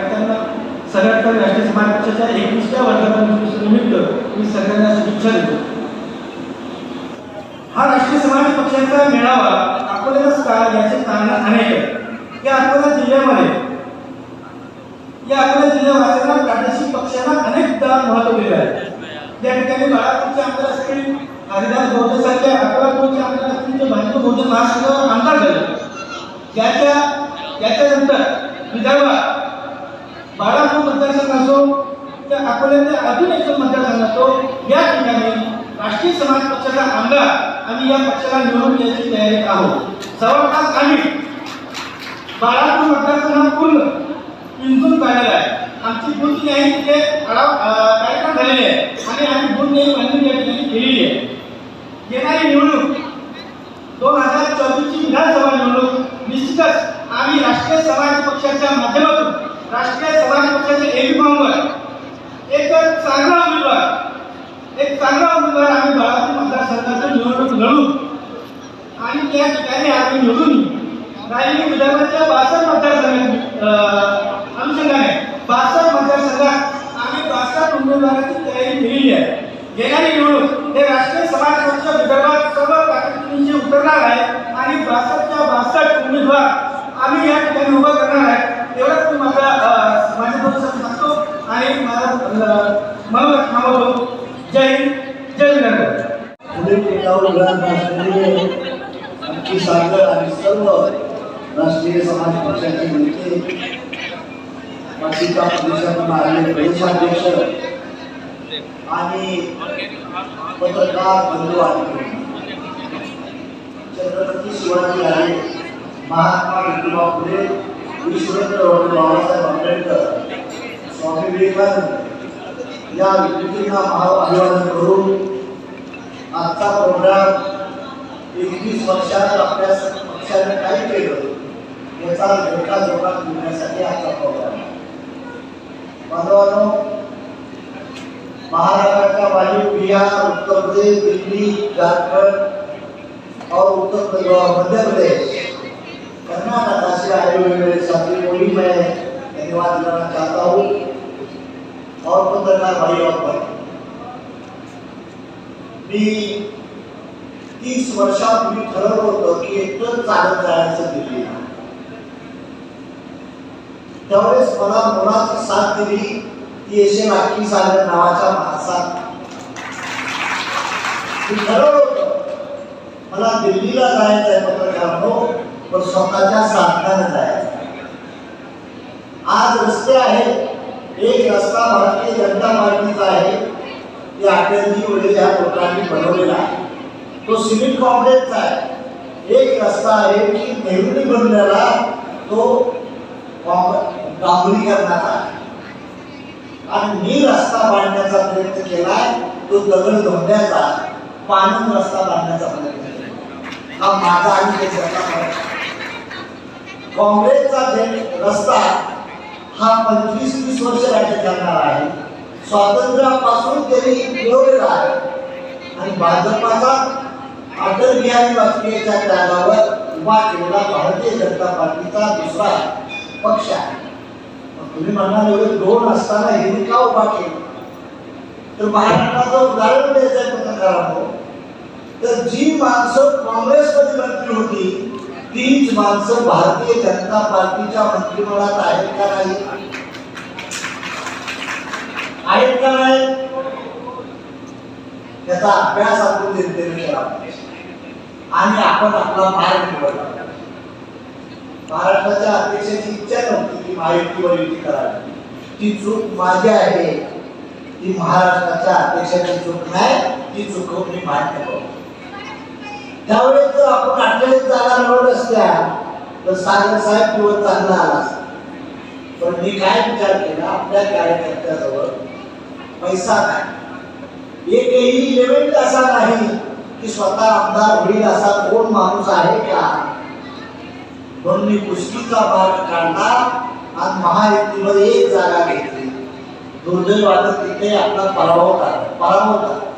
कार्यकर्त्यांना सगळ्यात राष्ट्रीय समाजाच्या पक्षाच्या एकवीसच्या वर्धापनानिमित्त मी सगळ्यांना शुभेच्छा देतो. हा राष्ट्रीय समाज पक्षाचा मेळावा अकोल्यालाच का याचे कारण अनेक आहे या अकोला जिल्ह्यामध्ये या अकोला जिल्ह्यावासियांना प्रादेशिक पक्षांना अनेकदा महत्त्व दिले आहे. या ठिकाणी बाळापूरचे आमदार असतील हरिदास गौतम सारख्या अकोलापूरचे आमदार असतील जे भाजप बहुजन महासंघावर आमदार झाले. त्याच्या त्याच्यानंतर विदर्भात बाळापूर मतदारसंघ असो त्या अकोल्याच्या अजून एक मतदारसंघ असतो या ठिकाणी राष्ट्रीय समाज पक्षाचा आमदार आम्ही या पक्षाला निवडून द्यायची तयारीत आहोत. जवळपास आम्ही बाळापूर मतदारसंघात पूर्ण पिंजून काढलेला आहे. आमची बुद्ध नाही तिथे कार्यक्रम झालेले आहे. आणि आम्ही बुद्ध नाही बांधून या ठिकाणी केलेली आहे. येणारी निवडणूक दोन हजार चोवीसची विधानसभा निवडणूक निश्चितच आम्ही राष्ट्रीय समाज पक्षाच्या माध्यमातून राष्ट्रीय समाज पक्षाच्या एबी एक चांगला उमेदवार. एक चांगला उमेदवार आम्ही बाळापूर मतदारसंघातून निवडणूक लढू. आणि त्या ठिकाणी आम्ही निवडून येऊ. राहिलेली विदर्भाच्या बासष्ट मतदारसंघात अनुषंगाने बासष्ट मतदारसंघात आम्ही बासष्ट उमेदवाराची तयारी केलेली आहे. गेल्याने निवडून हे राष्ट्रीय समाज पक्ष विदर्भात सर्व ताकदीनिशी उतरणार आहे आणि बासष्टच्या बासष्ट उमेदवार आम्ही या ठिकाणी उभा करणार आहे. एवढंच मी माझा माझ्या दोन सांगतो आणि मला मला थांबवतो जय हिंद जय विदर्भ आमची सागर आणि सर्व राष्ट्रीय समाज पक्षाचे नेते मासिका प्रदेशातून आलेले प्रदेशाध्यक्ष आणि पत्रकार बंधू आणि छत्रपती शिवाजी महात्मा ज्योतिबा फुले विश्वरत्न बाबासाहेब आंबेडकर स्वामी विवेकानंद या विभूतींना महाअभिवादन करून आजचा प्रोग्राम एकवीस वर्षात आपल्या पक्षाने काय केलं याचा धोका जोरात घेण्यासाठी आजचा प्रोग्राम बांधवांनो महाराष्ट्राच्या वायू बिहार उत्तर प्रदेश दिल्ली झारखंड और उत्तर प्रदेश मध्य प्रदेश कर्नाटक से आए हुए मेरे साथी को भी मैं धन्यवाद देना चाहता हूँ और पत्रकार भाई और बहन मी तीस वर्षापूर्वी ठरवलं होतं. की एकटं चालत जायचं दिल्लीला त्यावेळेस मला मुलाची साथ दिली ती एशे राखी सागर नावाच्या माणसात मी ठरवलं होतं. मला दिल्लीला जायचं आहे पत्रकारांनो. पण स्वतःच्या साधनानं जायचं. आज रस्ते आहेत. एक रस्ता भारतीय जनता पार्टीचा आहे. ते अटलजी वडील या लोकांनी बनवलेला आहे. तो सिव्हिल कॉम्प्लेक्सचा आहे. एक रस्ता आहे की नेहरूने बनलेला तो डांबरीकरणाचा आहे. आणि मी रस्ता बांधण्याचा प्रयत्न केलाय. तो दगड धोंड्याचा पाणी रस्ता बांधण्याचा प्रयत्न केला हा माझा आणि त्याचा काँग्रेसचा रस्ता हा पंचवीस वीस वर्ष राज्य करणार आहे. स्वातंत्र्यापासून त्यांनी मिळवलेला आहे. आणि भाजपाचा अटल बिहारी वाजपेयीच्या त्यागावर उभा केलेला भारतीय जनता पार्टीचा दुसरा पक्ष आहे. तुम्ही म्हणणार एवढे दोन असताना हे का उभा केलं? तर महाराष्ट्राचं उदाहरण द्यायचं पत्रकारांनो. तर जी माणसं काँग्रेसमध्ये मंत्री होती तीच माणसं भारतीय जनता पार्टीच्या मंत्रिमंडळात आहेत का नाही? आहेत का नाही? त्याचा अभ्यास आपण जनतेने केला आणि आपण आपला मार्ग निवडला. महाराष्ट्राच्या अध्यक्षाची इच्छा नव्हती की महायुतीवर युती करावी. ती चूक माझी आहे. ती महाराष्ट्राच्या अध्यक्षाची चूक नाही ती चूक मी मान्य करतो. त्यावेळेस जर आपण अठ्ठावीस जागा निवडत असत्या तर सागर साहेब दिवस चांगला आला असता. पण मी काय विचार केला आपल्या कार्यकर्त्याजवळ पैसा नाही. एकही इलेव्हन असा नाही की स्वतः आमदार होईल असा कोण माणूस आहे का? म्हणून मी कुस्तीचा भाग काढला आणि महायुतीमध्ये एक जागा घेतली. दुर्दैवानं तिथे आपला पराभव झाला. पराभव झाला.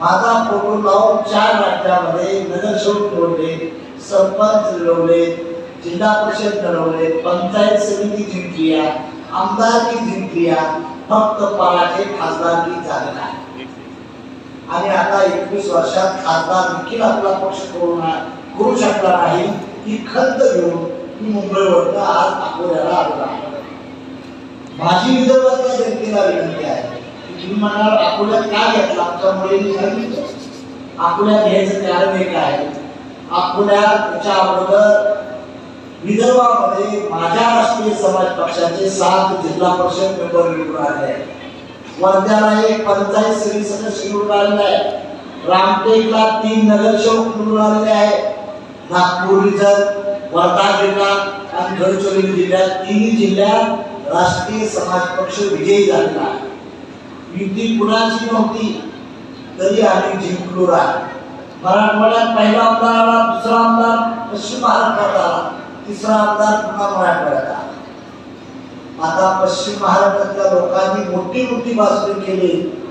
माझा फोटो लावून चार राज्यामध्ये नगरसेवक निवडले सरपंच निवडले जिल्हा परिषद ठरवले पंचायत समिती जिंकली आमदारकी जिंकली फक्त पराजय खासदारकी झाले नाही. आणि आता एकवीस वर्षात खासदार देखील आपला पक्ष करू करू शकला नाही ही खंत घेऊन मी मुंबईवरनं आज अकोल्याला आलो आहे. माझी विदर्भातल्या जनतेला विनंती आहे. तुम्ही म्हणाल अकोल्यात काय घेतला? आमच्या मुलींनी सांगितलं अकोल्यात घ्यायचं कारण हे काय अकोल्याच्या अगोदर विदर्भामध्ये माझ्या राष्ट्रीय समाज पक्षाचे सात जिल्हा परिषद मेंबर निवडून आले आहेत. वर्ध्याला एक पंचायत समिती सदस्य निवडून आलेला आहे रामटेकला तीन नगरसेवक निवडून आलेले आहेत. नागपूर रिजन वर्धा जिल्हा आणि गडचिरोली जिल्ह्यात तिन्ही जिल्ह्यात राष्ट्रीय समाज पक्ष विजयी झालेला आहे. युती कुणाची नव्हती? तरी आम्ही जिंकलो आहे मराठवाड्यात पहिला आमदार आला दुसरा आमदार पश्चिम महाराष्ट्रात आला तिसरा आमदार पुन्हा मराठवाड्यात आला. आता पश्चिम महाराष्ट्रातल्या लोकांनी मोठी मोठी भाषणे केली.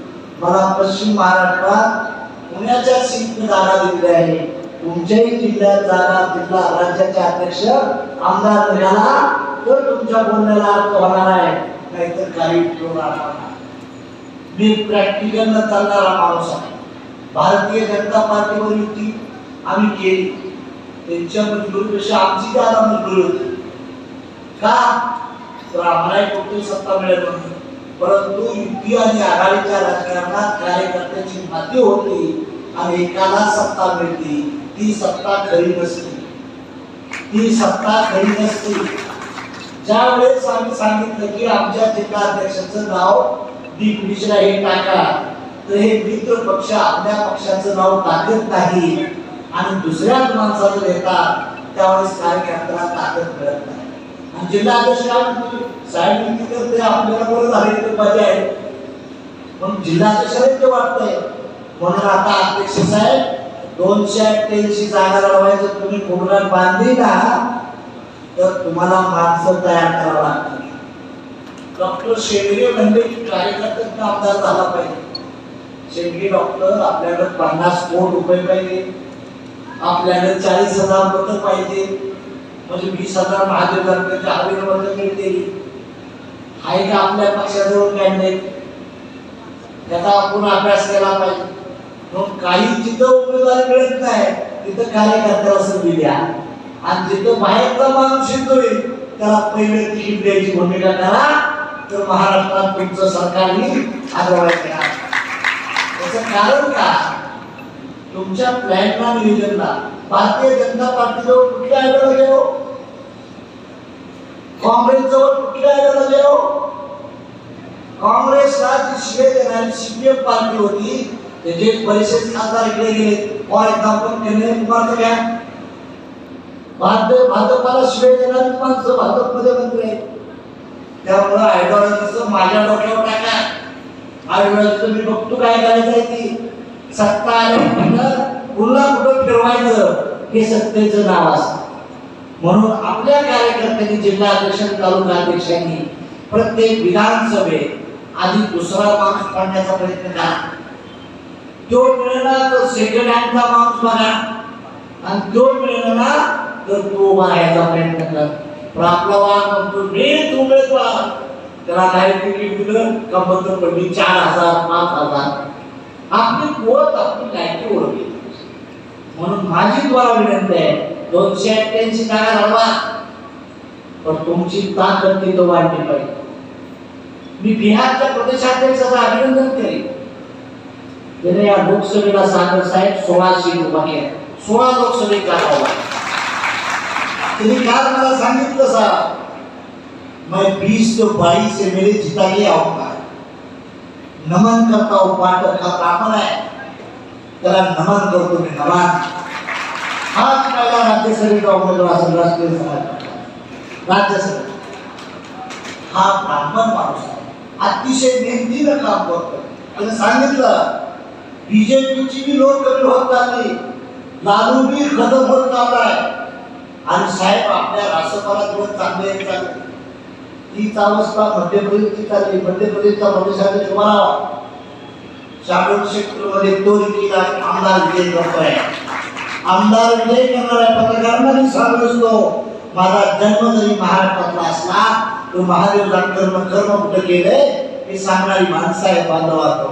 मला पश्चिम महाराष्ट्रात पुण्याच्या सीटने जागा दिली आहे. तुमच्याही जिल्ह्यात जागा जिल्हा राज्याचे अध्यक्ष आमदार मिळाला तर तुमच्या बोलण्याला अर्थ होणार आहे नाहीतर काही उपयोग राहणार नाही. मी प्रॅक्टिकल न चालणारा माणूस आहे. भारतीय जनता पार्टीवर युती आम्ही केली. त्यांच्या मजबूरीपेक्षा आमची जागा मजबुरी होती. का? तर आम्हाला कुठे सत्ता मिळत नव्हती. परंतु युती आणि आघाडीच्या राजकारणात कार्यकर्त्याची माती होती आणि एकाला सत्ता मिळते. ती सत्ता खरी नसते. ती सत्ता खरी नसते. ज्यावेळेस आम्ही सांगितलं की आमच्या जिल्हाध्यक्षाचं नाव दीप मिश्रा हे टाका तर हे मित्र पक्ष आपल्या पक्षाचं नाव टाकत नाही. आणि दुसऱ्याच माणसाचं येतात त्यावेळेस कार्यकर्त्याला ताकद मिळत नाही. आणि जिल्हा अध्यक्ष साहेब ते आपल्याला बरं झाले ते मजा आहे. पण जिल्हाध्यक्षाला ते वाटतंय. म्हणून आता अध्यक्ष साहेब दोनशे अठ्ठ्याऐंशी जागा लढवायचं तुम्ही कोणाला बांधली ना तर तुम्हाला माणसं तयार करावं लागतील. डॉक्टर शेंडगे म्हणले की कार्यकर्त्यांना आमदार झाला पाहिजे. शेंडगे डॉक्टर आपल्याकडे पन्नास कोटी रुपये पाहिजे. आपल्याकडे चाळीस हजार मतं पाहिजे. म्हणजे वीस हजार महादेव तालुक्याच्या हवेल मतं मिळतील आहे का आपल्या पक्षाजवळ कॅन्डिडेट त्याचा आपण अभ्यास केला पाहिजे. म्हणून काही जिथं उमेदवारी मिळत नाही तिथं कार्यकर्त्याला संधी द्या. आणि जिथं बाहेरचा माणूस येतोय त्याला पहिले तिकीट द्यायची भूमिका करा. तर महाराष्ट्रात तुमचं सरकारने आदरवायला करा त्याच कारण का तुमच्या प्लॅनला नियोजनला भारतीय जनता पार्टीजवळ जवळ कुठल्या आहे हो काँग्रेस जवळ कुठल्या आहे हो काँग्रेसला जी शिवे देणारी सीपीएम पार्टी होती. त्याचे बरेचसे खासदार इकडे गेले फॉर एक्झाम्पल केंद्रीय कुमारचं घ्या. भाजप भाजपाला शिवे देणारी माणसं भाजपमध्ये मंत्री आहेत. त्यामुळं आयडिओलॉजीचं माझ्या डोक्यावर टाका आयडिओलॉजीचं मी बघतो काय करायचं आहे ती. सत्ता आल्यानंतर पुन्हा कुठं फिरवायचं हे सत्तेचं नाव असतं. म्हणून आपल्या कार्यकर्त्यांनी जिल्हाध्यक्ष तालुका अध्यक्षांनी प्रत्येक विधानसभेत आधी दुसरा माणूस पाडण्याचा प्रयत्न करा. तो मिळाला तर सेकंड हँडचा माणूस बघा. आणि तो मिळाला तर तो मारायचा प्रयत्न करा. पण आपला वाघ म्हणतो मीच उमेदवार त्याला काय तिकीट दिलं का बंद पडली चार हजार पाच हजार. आपली कुवत आपली लायकी ओळखली. म्हणून माझी तुम्हाला विनंती आहे दोनशे अठ्ठ्याऐंशी जागा हलवा पण तुमची ताकद तिथं वाढली पाहिजे. मी बिहारच्या प्रदेशाध्यक्षाचं अभिनंदन करेन. त्याने या लोकसभेला सागर साहेब सोळाशे सीट उभा केल्या सोळा लोकसभेत जागा त्यांनी काल मला सांगितलं सा मैं बीस तो बाईस एल ए जिता के आऊँगा नमन करता हूँ पार्टनर का ब्राह्मण है। त्याला नमन करतो मी नमन। हाच पहिला राज्यसभेचा उमेदवार असेल राष्ट्रीय समाज राज्यसभा हा ब्राह्मण माणूस आहे अतिशय मेहनतीनं काम करतो त्याने सांगितलं बीजेपीची बी लोक कमी होत चालली लालू बी खतम होत चाललाय आणि साहेब आपल्या रासपाला दिवस चांगले येत चालले ती अवस्था मध्य प्रदेशची चालली मध्य प्रदेशचा भविष्यात म्हणावा शाडोल क्षेत्रमध्ये तो देखील आमदार विजय करतोय. आमदार विजय करणार आहे पत्रकारांना मी सांगत असतो. माझा जन्म जरी महाराष्ट्रातला असला तो महादेव कर्म कर्म कुठं केलंय हे सांगणारी माणसं आहे बांधवात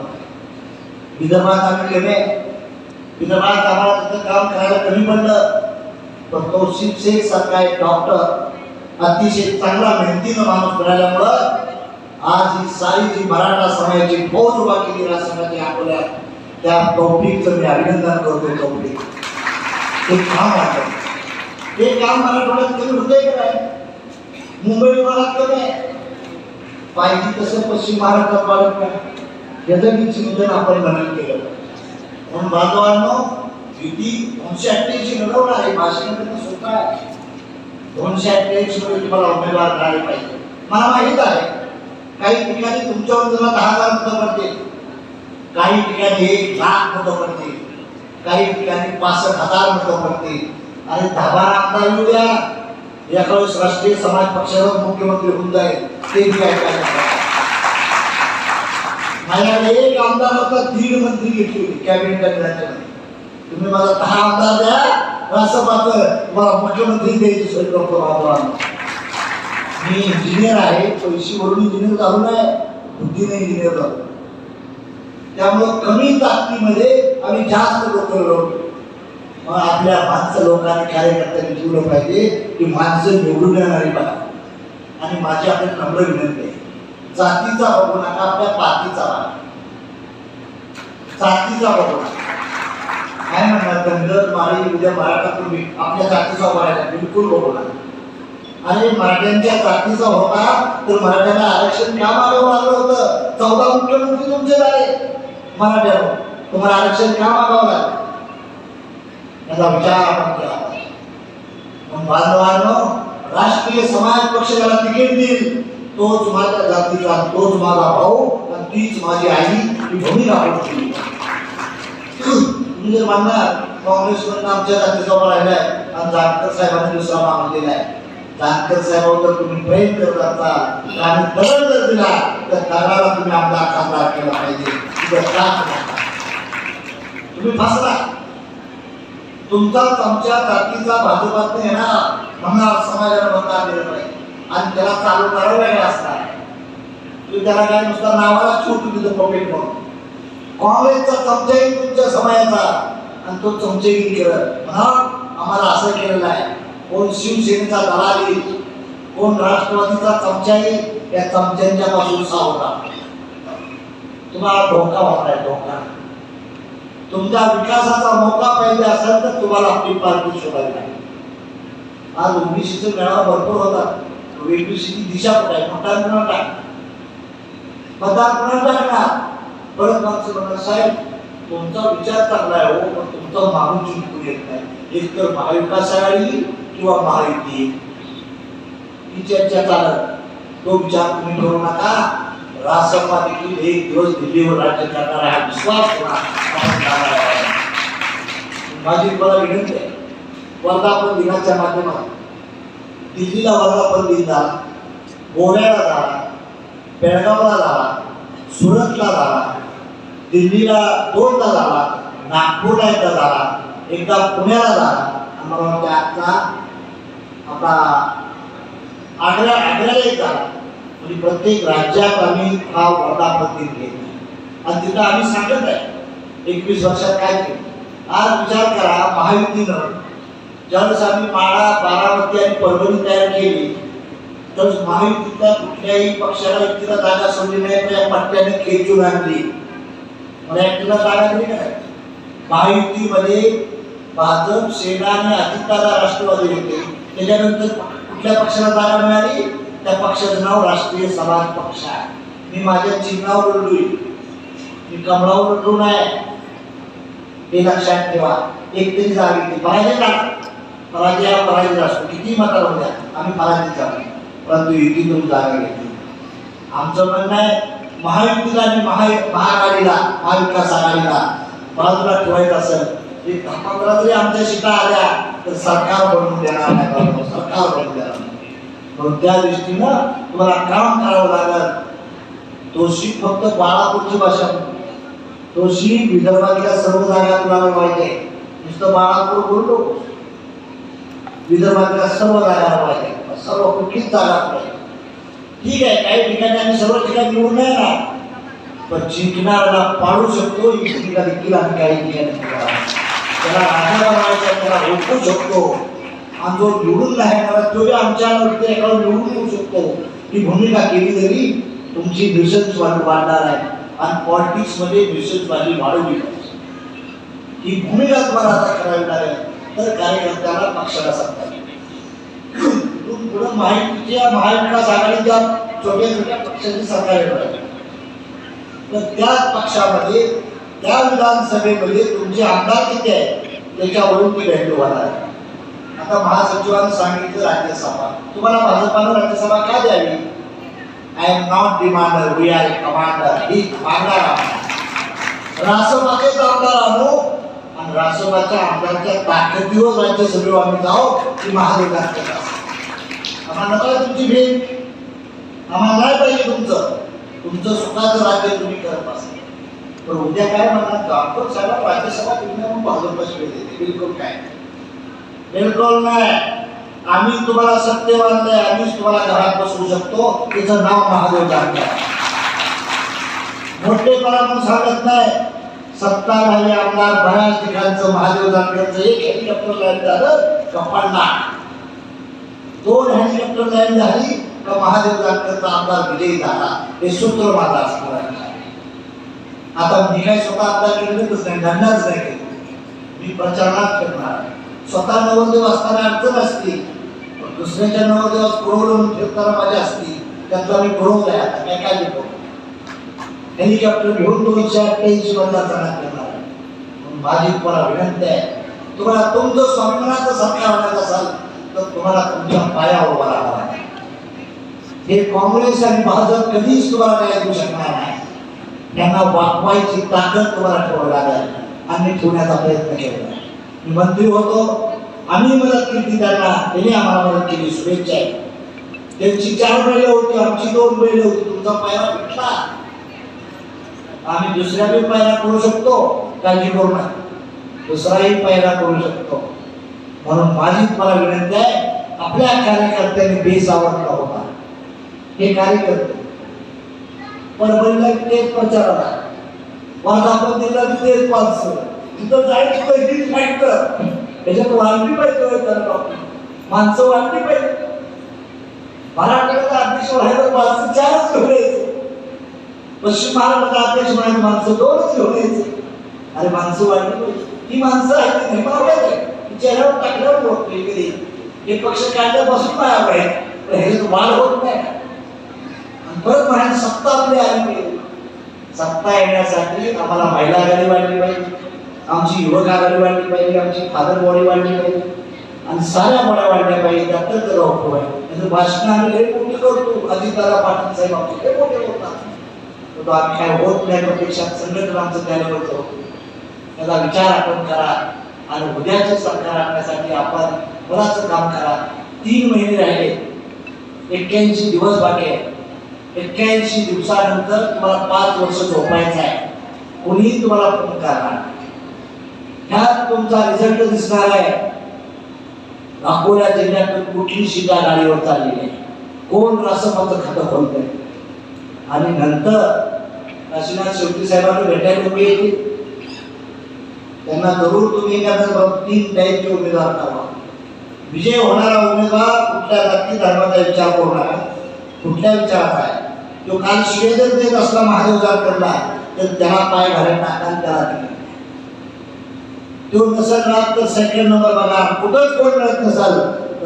विदर्भात आम्ही केले विदर्भात आम्हाला तिथं काम करायला कमी पडलं. पण तो शेख सारखा एक डॉक्टर अतिशय चांगला मेहनतीनं माणूस मिळाल्यामुळं आज ही सारी जी मराठा समाजाची फौज उभा केली राष्ट्रपती आपल्या त्या कौटिकचं मी अभिनंदन करतो कौटिक ते काम वाटत ते काम मराठवाड्यात कमी होतंय काय मुंबई विभागात कमी आहे? पाहिजे तसं पश्चिम महाराष्ट्रात वाढत नाही याचं मी चिंतन आपण मनन केलं. म्हणून बांधवांनो किती? दोनशे अठ्ठ्याऐंशी लढवलं आहे. भाषेमध्ये करणं सोपं आहे. दोनशे अठ्ठ्याऐंशी मध्ये तुम्हाला उमेदवार मिळाले पाहिजे. मला माहीत आहे काही ठिकाणी तुमच्यावर तुला दहा हजार मतं पडतील. काही ठिकाणी एक लाख मतं पडतील. काही ठिकाणी पासष्ट हजार मतं पडतील. आणि दहा बारा आमदार येऊ द्या. एका राष्ट्रीय समाज पक्षावर मुख्यमंत्री होऊन जाईल. ते बी ऐकायला माझ्याकडे एक आमदार होता दीड मंत्री घेतली होती कॅबिनेट तुम्ही मला दहा आमदार द्या असं मात्र मला मुख्यमंत्री द्यायची सोय करतो बाबा मी इंजिनियर आहे पैशीवरून इंजिनियर झालो नाही बुद्धीने इंजिनियर झालो. त्यामुळं कमी ताकदीमध्ये आम्ही जास्त लोक मग आपल्या माणसं लोकांनी कार्यकर्त्यांनी ठेवलं पाहिजे की माणसं निवडून येणारी बघा आणि माझी आपली नम्र विनंती आहे. जातीचा बघू नका आपल्या पातीचा बघा जातीचा बघू नका. काय म्हणणार धनगर माळी उद्या मराठा तुम्ही आपल्या जातीचा बघायला बिलकुल बरोबर. आणि मराठ्यांच्या जातीचा होता तर मराठ्यांना आरक्षण का मागावं लागलं होतं? चौदा मुख्यमंत्री तुमचे झाले मराठ्यावर. तुम्हाला आरक्षण का मागावं लागलं? याचा विचार आपण केला मग बांधवांनो राष्ट्रीय समाज पक्ष ज्याला तिकीट देईल. तोच माझ्या जातीचा तोच माझा भाऊ आणि तीच माझी आई. ही भूमिका आपण केली. तुम्ही जर म्हणणार काँग्रेसमधून आमच्या जातीचा उभा राहिलाय आणि जानकर साहेबांनी दुसरा मागून दिलाय जानकर साहेबांवर तुम्ही प्रेम करत असाल आणि बदल जर दिला तर दगडाला तुम्ही आमदार खासदार केला पाहिजे. तुम्ही फसला. तुमचाच आमच्या जातीचा भाजपात येणार म्हणणार समाजाला म्हणणार दिलं पाहिजे. आणि त्याला चालू करावं लागला असता तुम्ही त्याला काय नुसता नावाला छोटू तिथं पॉकेट म्हणून. काँग्रेसचा चमचाही तुमच्या समाजाचा आणि तो चमचेगिरी करत म्हणा आम्हाला असं केलेलं आहे. कोण शिवसेनेचा दलाल येईल कोण राष्ट्रवादीचा चमचा येईल या चमच्यांच्या पासून होता तुम्हाला धोका होणार धोका. तुमच्या विकासाचा मौका पाहिजे असेल तर तुम्हाला आपली पार्टी शोधायला लागेल आज ओबीसीचा मेळावा भरपूर होता ओबीसीची दिशा कुठे आहे मतदान कुणाला टाक. मतदान कुणाला टाकणार. परत माणसं म्हणणार साहेब तुमचा विचार चांगला आहे हो पण तुमचा माणूस जिंकून येत नाही. एक तर महाविकास आघाडी किंवा महायुती. ही चर्चा चालत तो विचार तुम्ही करू नका. राजसभा देखील एक दिवस दिल्लीवर राज्य करणार आहे. हा विश्वास आहे. माझी तुम्हाला विनंती आहे वर्धापन दिनाच्या माध्यमात दिल्लीला वर्धापन दिन झाला गोव्याला झाला बेळगावला झाला सुरतला झाला. दिल्लीला दोनदा झाला. नागपूरला एकदा झाला. एकदा पुण्याला झाला. आणि मला वाटतं आजचा आपला आग्रा आग्र्याला एक झाला. म्हणजे प्रत्येक राज्यात आम्ही हा वर्धापन दिन आणि तिथं आम्ही सांगत आहे. एकवीस वर्षात काय केलं? आज विचार करा महायुतीनं. ज्यावेळेस आम्ही माळा बारामती आणि परभणी तयार केली तर महायुतीतल्या कुठल्याही पक्षाला व्यक्तीला जागा सोडली नाही तर या पट्ट्याने खेचून आणली मला एकटीला जागा दिली काय महायुतीमध्ये भाजप सेना आणि अजितदादा राष्ट्रवादी होते. त्याच्यानंतर कुठल्या पक्षाला जागा मिळाली? त्या पक्षाचं नाव राष्ट्रीय समाज पक्ष आहे. मी माझ्या चिन्हावर लढलोय मी कमळावर लढलो नाही. हे लक्षात ठेवा. एक तरी जागी पराजय पराजय पराजय असतो. किती मताला होत्या आम्ही पराजय झालो. परंतु युतीतून जागा घेतली. आमचं म्हणणं आहे महायुतीला आणि महा महाआघाडीला महाविकास आघाडीला बाजूला ठेवायचं असेल एक दहा जरी आमच्या शिटा आल्या तर सरकार बनवून देणार नाही सरकार बनवून देणार म्हणून त्या दृष्टीनं तुम्हाला काम करावं लागेल. तोशी फक्त बाळापूरची भाषा. तोशी विदर्भातल्या सर्व जागा तुम्हाला माहिती आहे. नुसतं बाळापूर बोललो. विदर्भातल्या सर्व जागा पाहिजे सर्व कुठलीच जागा ठीक आहे काही ठिकाणी आम्ही सर्व ठिकाणी निवडून नाही पण जिंकणाऱ्याला पाडू शकतो युक्तीला देखील आम्ही काही ठिकाणी त्याला राजा बनवायचा त्याला रोखू शकतो. आणि जो निवडून नाही येणारा तोही आमच्या एखादं निवडून येऊ शकतो. ही भूमिका केली तरी तुमची न्यूसन्स वाढणार आहे. आणि पॉलिटिक्समध्ये वाढवली पाहिजे. ही भूमिका तुम्हाला आता करावी लागेल. तर कार्यकर्त्याला पक्षाला सांगतात येईल. इथून पुढं माहितीच्या महाविकास आघाडीच्या छोट्या छोट्या पक्षाची सरकार येणार तर त्या पक्षामध्ये त्या विधानसभेमध्ये तुमचे आमदार किती आहे त्याच्यावरून ती व्हॅल्यू होणार आता महासचिवांनी सांगितलं राज्यसभा. तुम्हाला भाजपानं राज्यसभा का द्यावी? I am not demander we are commander ही मागणार रासोबाचेच आमदार आणू आणि रासोबाच्या आमदारच्या ताकदीवर राज्यसभेवर आम्ही जाऊ की महादेवकांच्या आम्हाला नका तुमची भेट. आम्हाला नाही पाहिजे तुमचं. तुमचं सुखाचं राज्य तुम्ही करत असाल पण उद्या काय म्हणणार? डॉक्टर साहेब राज्यसभा तुम्ही म्हणून भाजपची वेळ देते? बिलकुल काय? बिलकुल नाही. आम्ही तुम्हाला सत्य मानलंय. आम्हीच तुम्हाला घरात बसवू शकतो. त्याचं नाव महादेव जानकर मोठेपणा पण सांगत नाही. सत्ता झाली आमदार बऱ्याच ठिकाणचं महादेव जानकरचं एक हेलिकॉप्टर लाईन झालं का दोन हेलिकॉप्टर लँड झाली का महादेव जानकरचा आमदार विजयी झाला हे सूत्र माझा असणार आता मी काय स्वतः आमदार केलेलंच नाही धंदाच नाही मी प्रचारणात करणार. स्वतः नवरदेव असताना अडचण असते दुसऱ्याच्या नवरदेवास पुरवलं फिरताना माझ्या असती त्यातला मी पुरवलाय आता काय काय देतो हेलिकॉप्टर घेऊन दोनशे अठ्ठ्याऐंशी मधला चढा करणार माझी तुम्हाला विनंती आहे तुम्हाला तुमचं स्वाभिमानाचं सरकार होण्यात असाल तर तुम्हाला तुमच्या पायावर उभा राहावा हे काँग्रेस आणि भाजप कधीच तुम्हाला काय देऊ शकणार नाही. त्यांना वाकवायची ताकद तुम्हाला ठेवावी लागेल. आणि ठेवण्याचा प्रयत्न केला मी मंत्री होतो. आम्ही मदत केली त्यांना. त्यांनी आम्हाला मदत केली. शुभेच्छा. आहे त्यांची चार बैल होती. आमची दोन बैल होती. तुमचा पायरा भेटला आम्ही दुसऱ्या बी पायरा करू शकतो. काळजी करू नका दुसराही पायरा करू शकतो. म्हणून माझी तुम्हाला विनंती आहे आपल्या कार्यकर्त्यांनी बेस आवडला होता. हे कार्यकर्ते. परभणीला तेच प्रचाराला आला वार्तापन दिला तेच माणसं तिथं जायचं पहिलीच फाईट कर त्याच्यात वाढली पाहिजे माणसं वाढली पाहिजे. मराठवाड्याचा अध्यक्ष व्हायला माणसं चारच घेऊन यायचे. पश्चिम महाराष्ट्राचा अध्यक्ष म्हणाले माणसं दोनच घेऊन यायचे. अरे माणसं वाढली पाहिजे. ही माणसं आहेत. ती नेहमी आवडत आहे चेहऱ्यावर टाकल्यावर ओळखली गेली हे पक्ष काढल्यापासून नाही पण ह्याच्यात वाढ होत नाही. आणि परत म्हणाले सत्ता आपली आली सत्ता येण्यासाठी आम्हाला महिला आघाडी वाढली पाहिजे. आमची युवक आघाडी वाढली पाहिजे. आमची फादर बॉडी वाढली पाहिजे. आणि साऱ्या बॉड्या वाढल्या पाहिजे त्यातच तर वापरू आहे त्याचं भाषण आम्ही लई मोठी करतो. अजितदादा पाटील साहेब आमचे लई मोठे होतात तो आम्ही काय होत नाही प्रत्यक्षात संघटनांचं त्याला होतो. त्याचा विचार आपण करा. आणि उद्याचे सरकार आणण्यासाठी आपण बराच काम करा. तीन महिने राहिले. एक्क्याऐंशी दिवस बाकी आहे. एक्क्याऐंशी दिवसानंतर तुम्हाला पाच वर्ष झोपायचं आहे. कोणीही तुम्हाला फोन करणार ह्यात तुमचा रिझल्ट दिसणार आहे. अकोला जिल्ह्यातून कुठली शिका गाडीवर चाललेली आहे. कोण रासपाचं खातं खोलतंय? आणि नंतर काशीनाथ शेवटी साहेबांना भेटायला उभी येतील? त्यांना जरूर तुम्ही तीन टाईपचे उमेदवार ठरवा विजय होणारा उमेदवार कुठल्या जाती धर्माचा विचार करणार नका कुठल्या विचाराचा आहे? तो काल शिवे जर देत असला महादेव करला तर त्याला पाय घालत टाकाल त्याला तो नसेल तर सेकंड नंबर बघा कुठंच कोण मिळत नसाल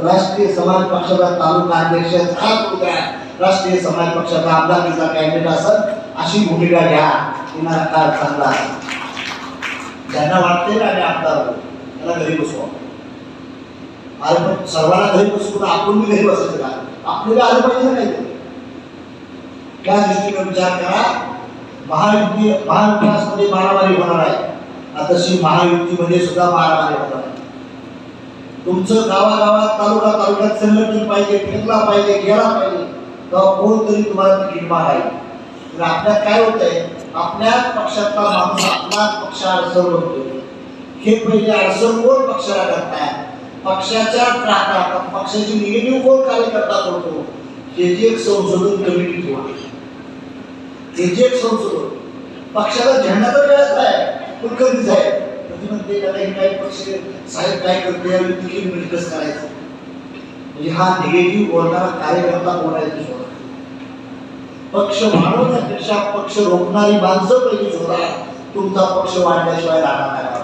राष्ट्रीय समाज पक्षाचा तालुका अध्यक्ष खास उद्या राष्ट्रीय समाज पक्षाचा आमदारकीचा कॅन्डिडेट असेल अशी भूमिका घ्या. तुम्हाला काळ चांगला आहे. ज्यांना वाटते ना आम्ही आमदार त्याला घरी बसवा अरे पण सर्वांना घरी बसू आपण बी घरी बसायचं का? आपल्याला आलं पाहिजे ना त्या दृष्टीने विचार करा. महायुती महाविकासमध्ये मारामारी होणार आहे. आता शी महायुतीमध्ये सुद्धा मारामारी होणार आहे. तुमचं गावागावात तालुका तालुक्यात संघटन पाहिजे फिरला पाहिजे गेला पाहिजे. तेव्हा कोणतरी तुम्हाला तिकीट मारायला तर आपल्यात काय होतंय? आपल्याच पक्षातला माणूस आपलाच पक्ष अडचण होतो. हे पहिले अडचण कोण पक्षाला करताय? पक्षाच्या ट्रॅक पक्षाची निगेटिव्ह कोण कार्यकर्ता करतो? त्याची एक संशोधन कमिटी ठेवा त्याची एक संशोधन. पक्षाला झेंडा तर वेळाच आहे कुलकर्णीच आहे. कधी म्हणते त्याला हे काही पक्ष साहेब काय करते यावेळी तिकीट मिळकस करायचं. म्हणजे हा निगेटिव्ह बोलणारा कार्यकर्ता कोण आहे पक्ष वाढवण्यापेक्षा पक्ष रोखणारी माणसं पहिली शोधा तुमचा पक्ष वाढल्याशिवाय राहणार नाही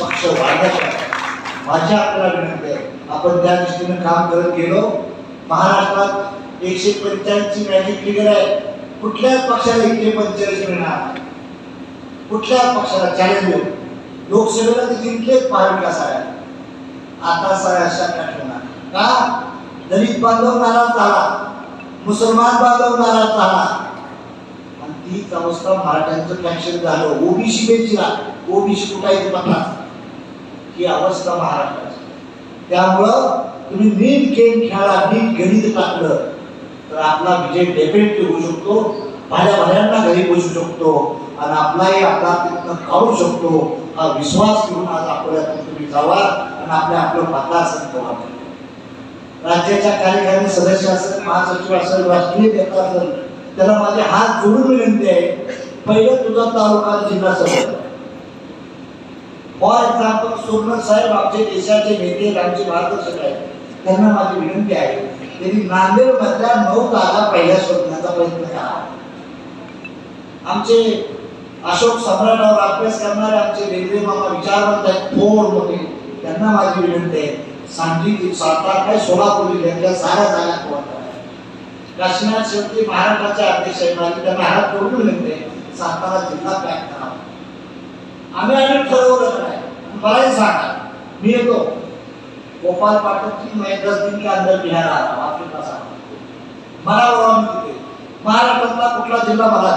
पक्ष वाढल्याशिवाय. माझ्या आपल्याला विनंती आहे आपण त्या दृष्टीने काम करत गेलो. महाराष्ट्रात एकशे पंच्याऐंशी मॅजिक फिगर आहे कुठल्याच पक्षाला इतके पंचेचाळीस मिळणार? कुठल्याच पक्षाला? चॅलेंज देऊ. लोकसभेला ते जिंकलेच महाविकास आहे आता सगळ्या शक्य ठेवणार. का? दलित बांधव नाराज झाला. मुसलमान बांधव नाराज आणि तीच अवस्था मराठ्यांचं कॅन्शन झालं. ओबीसी बेंचला. ओबीसी कुठायचं पन्नास ही अवस्था महाराष्ट्राची. त्यामुळं तुम्ही नीट गेम खेळा नीट गणित टाकलं तर आपला विजय डेफिनेटली होऊ शकतो. माझ्या भाज्यांना घरी बसू शकतो. आणि आपलाही आपला तिथनं काढू शकतो. हा विश्वास घेऊन आज आपल्या तुम्ही जावा आणि आपल्या आपलं मतदारसंघ व्हा राज्याच्या कार्यकारिणी सदस्य असेल महासचिव असेल राष्ट्रीय नेता असेल त्याला माझे हात जोडून विनंती आहे पहिलं तुझा तालुका जिल्हा सभा फॉर एक्झाम्पल सोमनाथ साहेब आमचे देशाचे नेते आमचे मार्गदर्शक आहेत. त्यांना माझी विनंती आहे त्यांनी नांदेड मधल्या नऊ जागा पहिल्या शोधण्याचा प्रयत्न करा आमचे अशोक सम्राटावर अभ्यास करणारे आमचे रेल्वे मामा विचारवंत आहेत थोर मोठे त्यांना माझी विनंती आहे. सांगली सातारा काय सोलापूर जिल्ह्यातल्या साऱ्या जागा कव्हर काशीनाथ शेवटी महाराष्ट्राचे अध्यक्ष आहेत माझी त्यांना हात जोडून सातारा जिल्हा पॅक करा आम्ही आम्ही ठरवलं नाही मलाही सांगा मी येतो. गोपाल पाठक जी मैं दस दिन के अंदर बिहार आ रहा आपके पास आ मला बोलावून तिथे महाराष्ट्रातला कुठला जिल्हा मला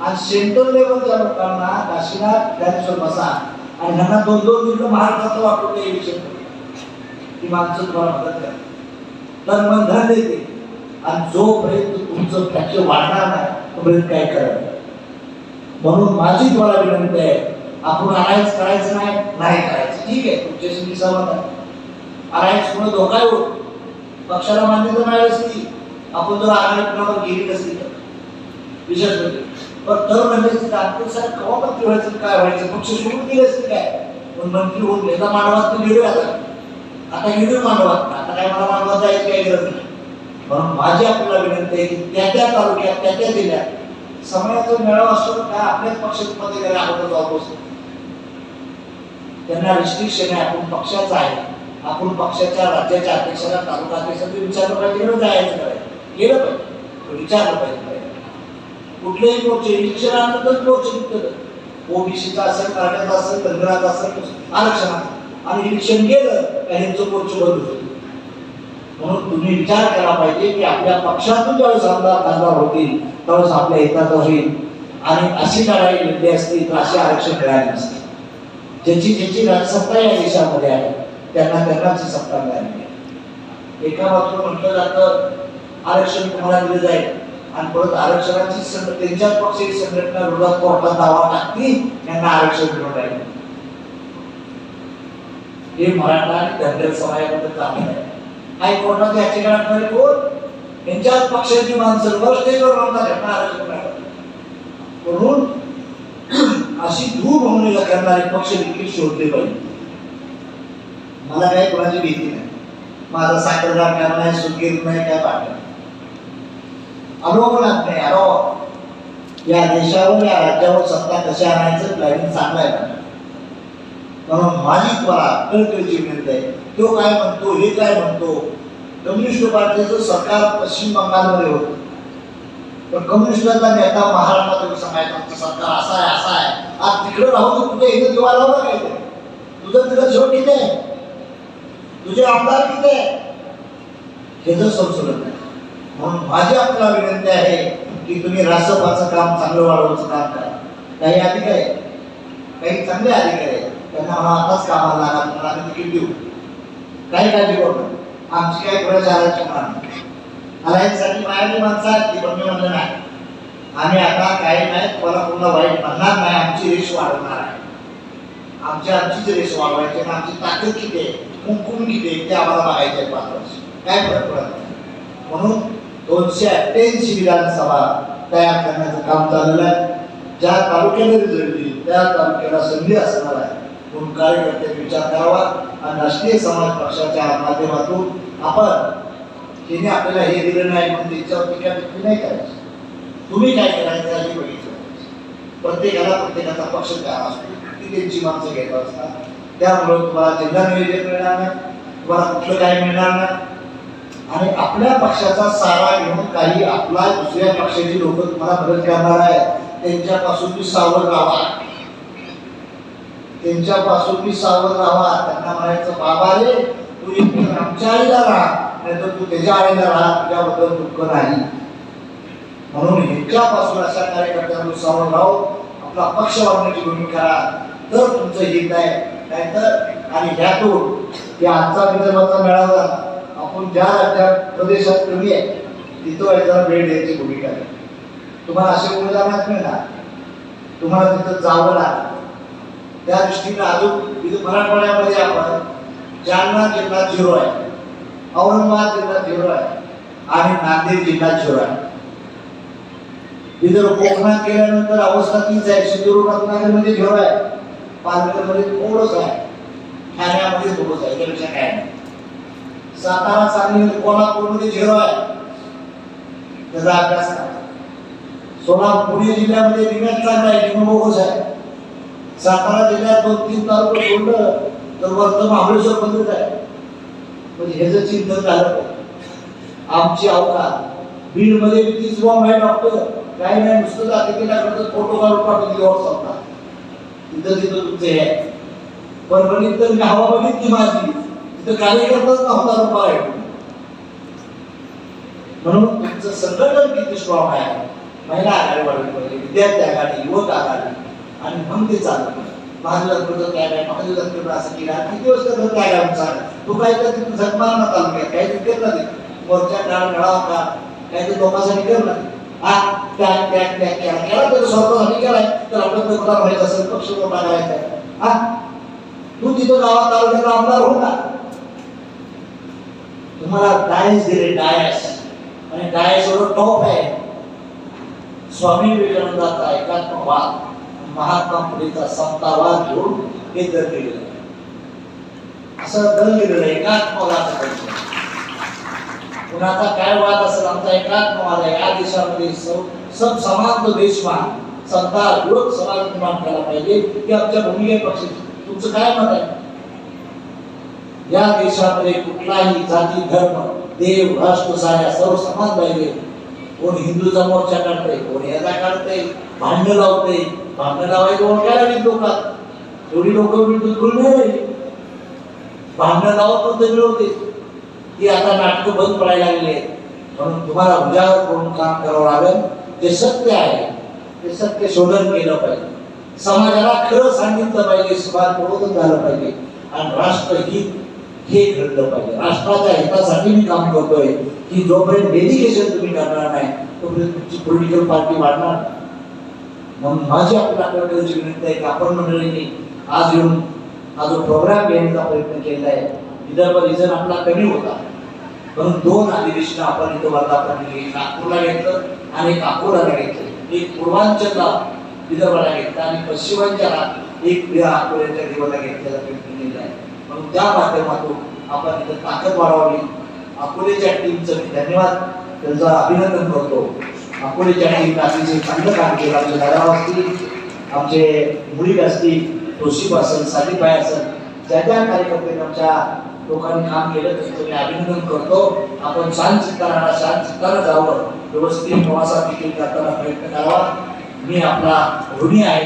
आणि सेंट्रल लेवलच्या लोकांना काशीनाथ ज्ञानेश्वर बसा आणि ह्यांना दोन दोन जिल्हा महाराष्ट्राचं वाटून ते विषय ही माणसं तुम्हाला मदत करते तर मग धन देते. आणि जोपर्यंत तुमचं पक्ष वाढणार नाही तोपर्यंत काय करायचं म्हणून माझी तुम्हाला विनंती आहे आपण अलायन्स करायचं नाही नाही करायचं. ठीक आहे तुमच्याशी मी सहमत आहे. अलायन्स मुळे धोका येऊ पक्षाला मान्यता मिळाली असती आपण जर आघाडी कुणावर गेली नसती तर. विशेष म्हणजे. पण तर म्हणजे डॉक्टर साहेब केव्हा मंत्री व्हायचं काय व्हायचं? पक्ष सोडून गेले असते काय? पण मंत्री होऊन नेता मानवात गेले आता. आता हिंदू मानवात आता काय मला मानवात जायची काही गरज नाही. म्हणून माझी आपल्याला विनंती आहे की त्या त्या तालुक्यात त्या त्या जिल्ह्यात समयाचा मेळावा असतो काय आपल्याच पक्षामध्ये गेले अगोदर जाऊ असतो त्यांना रिस्ट्रिक्शन आहे आपण पक्षाचा आहे. आपण पक्षाच्या राज्याच्या अध्यक्षाला तालुका अध्यक्षाला विचारलं पाहिजे गेलं जायचं करायचं गेलं पाहिजे. विचारलं पाहिजे. कुठलेही मोर्चे इलेक्शन आणलं तर मोर्चे निघतं. ओबीसीचा असेल मराठ्याचा असेल धनगराचा असेल आरक्षणाचा. आणि इलेक्शन गेलं का ह्यांचं मोर्चे बंद होतं. म्हणून तुम्ही विचार केला पाहिजे की आपल्या पक्षातून ज्यावेळेस आमदार खासदार होतील त्यावेळेस आपल्या हिताचं होईल. आणि अशी लढाई लढली असती तर असे आरक्षण मिळाले नसते. ज्याची ज्याची राजसत्ता या देशामध्ये आहे त्यांना त्यांनाची सत्ता मिळाली एका बाजूला म्हटलं जातं आरक्षण तुम्हाला दिलं जाईल? आणि परत आरक्षणाची त्यांच्याच पक्षाची संघटना विरोधात कोर्टात दावा टाकतील त्यांना आरक्षण मिळून राहील हे मराठा आणि धनगर समाजाबद्दल चांगलं आहे हायकोर्टात याचिका टाकणारे कोण? यांच्याच पक्षाची माणसं. वर स्टेजवर म्हणतात त्यांना आरक्षण म्हणून अशी दूर भूमिका करणारे पक्ष देखील शोधले पाहिजे. मला काही कोणाची भीती नाही. माझा साखर कारखाना नाही सुखीर नाही काय पाठवलं अनुभवनात नाही. अरो या देशावर या राज्यावर सत्ता कशा आणायचं? प्लॅनिंग चांगला आहे माझं. म्हणून माझी कळकळीची विनंती आहे. तो काय म्हणतो हे काय म्हणतो? कम्युनिस्ट पार्टीचं सरकार पश्चिम बंगालमध्ये होतं. पण कम्युनिस्टचा नेता महाराष्ट्रात सांगायचा आमचं सरकार असा आहे असा आहे. आज तिकडे राहून तुझं इथं दिवा काय ते? तुझं तिथं शेवट किती आहे? तुझे आमदार किती आहे? हे जर संशोधन नाही. म्हणून माझी आपल्याला विनंती आहे की तुम्ही राष्ट्रपाचं काम चांगलं वाढवण्याचं काम करा. काही अधिकारी आहेत, काही चांगले अधिकारी आहेत त्यांना हा आताच कामाला लागा तुम्हाला आम्ही तिकीट देऊ काही काळजी करू आमची काही प्रचाराची होणार नाही. अलायन्ससाठी माझी माणसं आहेत ती पण मी म्हणलं नाही. आम्ही आता काही नाही तुम्हाला पूर्ण वाईट म्हणणार नाही आमची रेश वाढवणार आहे. आमची आमचीच रेश वाढवायची आणि आमची ताकद किती आहे कुंकुम किती आहे ते आम्हाला बघायचे आहे पाच वर्ष. काय फरक पडत नाही. म्हणून दोनशे अठ्ठ्याऐंशी विधानसभा तयार करण्याचं काम चाललेलं आहे. ज्या तालुक्याला रिझल्ट दिली त्या तालुक्याला संधी असणार आहे. म्हणून कार्यकर्त्यांनी विचार करावा. आणि राष्ट्रीय समाज पक्षाच्या माध्यमातून आपण तिने आपल्याला हे दिलं नाही म्हणून त्याच्यावर टीका टिप्पणी नाही करायची. तुम्ही काय करायचं हे बघितलं प्रत्येकाला प्रत्येकाचा पक्ष द्यावा असतो? ती त्यांची माणसं घेत असतात. त्यामुळे तुम्हाला जिल्हा नियोजन मिळणार नाही. तुम्हाला कुठलं काय मिळणार नाही. आणि आपल्या पक्षाचा सारा घेऊन काही आपला दुसऱ्या पक्षाची लोक तुम्हाला मदत करणार आहे त्यांच्यापासून मी सावध राहा. त्यांच्यापासून मी सावध राहा. त्यांना म्हणायचं बाबा रे तू आमच्या आईला राहा. नाही तर तू त्याच्या आईला राहा. तुझ्याबद्दल दुःख नाही. म्हणून ह्याच्यापासून अशा कार्यकर्त्यांना सावध राहू. आपला पक्ष वाढण्याची भूमिका तर तुमचं हित आहे नाहीतर आणि ह्यातून या आजचा विदर्भाचा मेळावा आपण ज्या राज्यात प्रदेशात कमी आहे तिथं व्हायचा भेट द्यायची भूमिका आहे. तुम्हाला असे उमेदवार मिळणार. तुम्हाला तिथं जावं लागतं त्या दृष्टीने अजून इथं मराठवाड्यामध्ये आपण जालना जिल्हा झिरो आहे. औरंगाबाद जिल्हा झिरो आहे. आणि नांदेड जिल्हा झिरो आहे. इथं कोकणात गेल्यानंतर अवस्था तीच आहे. सिंधुदुर्ग रत्नागिरीमध्ये झिरो आहे. पालघरमध्ये थोडंच आहे. ठाण्यामध्ये थोडंच आहे. त्यापेक्षा काय नाही. सातारा सांगली कोल्हापूरमध्ये झिरो आहे. त्याचा अभ्यास करा. सोलापूर पुणे जिल्ह्यामध्ये विकास चांगला आहे. निमबोगस आहे. सातारा जिल्ह्यात दोन तीन तालुका सोडलं तर वर्त महाबळेश्वर बंदच आहे. म्हणजे जर चिंतन झालं आमची अवकाश बीडमध्ये तीस बॉम्ब आहे डॉक्टर काही नाही नुसतं जाते की नाही फोटो काढून पाठवून दिल्यावर सांगतात तिथं तिथं तुमचे हे परभणीत तर गावा बघितली माझी. तिथं कार्यकर्ताच नव्हता रुपा आहे म्हणून तुमचं संघटन किती स्ट्रॉंग आहे. महिला आघाडी वाढवली पाहिजे विद्यार्थी आघाडी युवक आघाडी. आणि मग ते चालू महाजनत्वचं त्याग आहे महाजनत्व असं केलं किती वर्ष त्याचा काय आहे आमचा तू काय तर तिथून झटमार ना तालुक्यात काही केलं नाही. मोर्चा काढ मेळावा का काही तरी लोकांसाठी केलं नाही हा केला केला तर स्वतःसाठी केलाय. तर आपलं तर तुला माहीत असेल पक्ष करायचा आहे हा? तू तिथं गावात तालुक्यात आमदार हो ना तुम्हाला डायस दिले डायस. आणि डायस एवढं टॉप आहे. स्वामी विवेकानंदाचा एकात्मवाद महात्मा फुलेचा समतावाद घेऊन हे दल दिलेलं आहे. असं दल दिलेलं आहे एकात्मवादाचं कुणाचा काय वाद असेल आमचा एकात्मवाद आहे. या देशामध्ये सब समान तो देशमान संता विरोध समाज निर्माण केला पाहिजे की आमच्या भूमिके पक्ष तुमचं काय मत आहे? या देशामध्ये कुठलाही जाती धर्म देव राष्ट्र साऱ्या सर्व समान पाहिजे. कोण हिंदूचा मोर्चा काढतंय कोण याचा काढतंय भांडण लावतंय भांडण लावायचं ओळखायला नाही लोकात? एवढी लोक बिलकुल नाही भांडण लावत पण मिळवते ती आता नाटकं बंद पडायला लागली आहेत. म्हणून तुम्हाला उजागर करून काम करावं लागेल ते सत्य आहे. ते सत्य शोधन केलं पाहिजे. समाजाला खरं सांगितलं पाहिजे समाज प्रबोधन झालं पाहिजे. आणि राष्ट्रहित हे घडलं पाहिजे. राष्ट्राच्या हितासाठी मी काम करतोय. की जोपर्यंत डेडिकेशन तुम्ही करणार नाही तोपर्यंत तुमची पॉलिटिकल पार्टी वाढणार नाही. म्हणून माझी आपल्याकडे विनंती आहे की आपण मंडळींनी आज येऊन हा जो प्रोग्राम घेण्याचा प्रयत्न केला आहे विदर्भ रिझन आपला कमी होता. म्हणून दोन अधिवेशन आपण इथं वर्धापन दिली नागपूरला घेतलं आणि एक अकोलाला घेतलं. एक पूर्वांचलला विदर्भाला घेतलं आणि पश्चिमांच्याला एक अकोल्याच्या देवाला घेतलेला प्रयत्न केला आहे. म्हणून त्या माध्यमातून आपण इथं ताकद वाढवावी अकोलेच्या टीमचं मी धन्यवाद. त्यांचं अभिनंदन करतो. अकोल्याच्या टीम अतिशय चांगलं काम केलं आमचे दादा असतील आमचे मुली असतील तोशिब असेल सादिबाई असेल ज्या ज्या कार्यकर्त्यांनी आमच्या लोकांनी काम केलं त्यांचं मी अभिनंदन करतो. आपण शांत चित्ताना शांत चित्तानं जावं. व्यवस्थित प्रवासात देखील करताना प्रयत्न करावा. मी आपला ऋणी आहे.